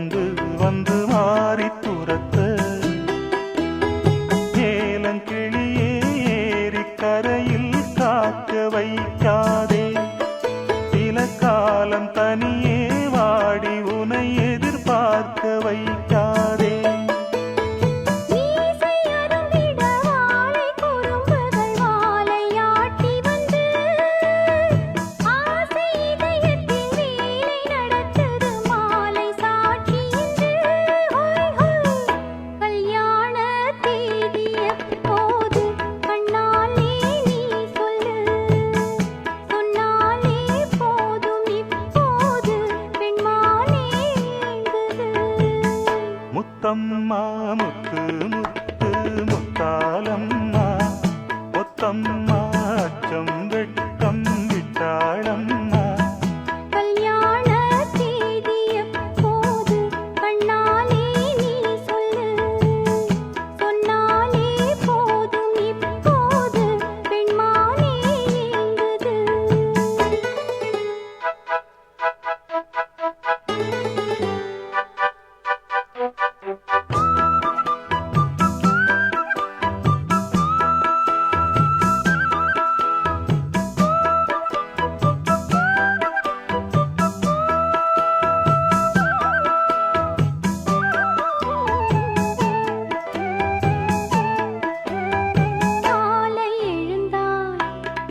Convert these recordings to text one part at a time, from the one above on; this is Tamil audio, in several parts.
வந்து முத்தம்மா முத்து முத்து முத்தாலம்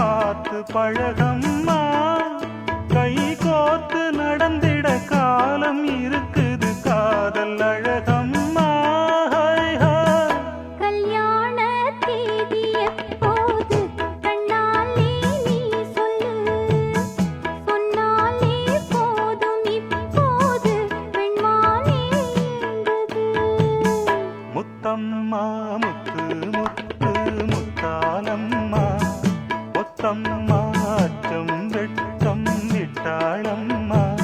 பார்த்து பழகம்மா. கை கோத்து நடந்திட காலம் இருக்குது. காதல் அழகம்மா. கல்யாண தேதி எப்போது? கண்ணாலே நீ சொல்லு. சொன்னாலே போதும் இப்போது. பெண்மானே முத்தம்மா முத்து முத்து முத்தானம்மா. தம் மாற்றம் வெட்டம் விட்டாளம்மா.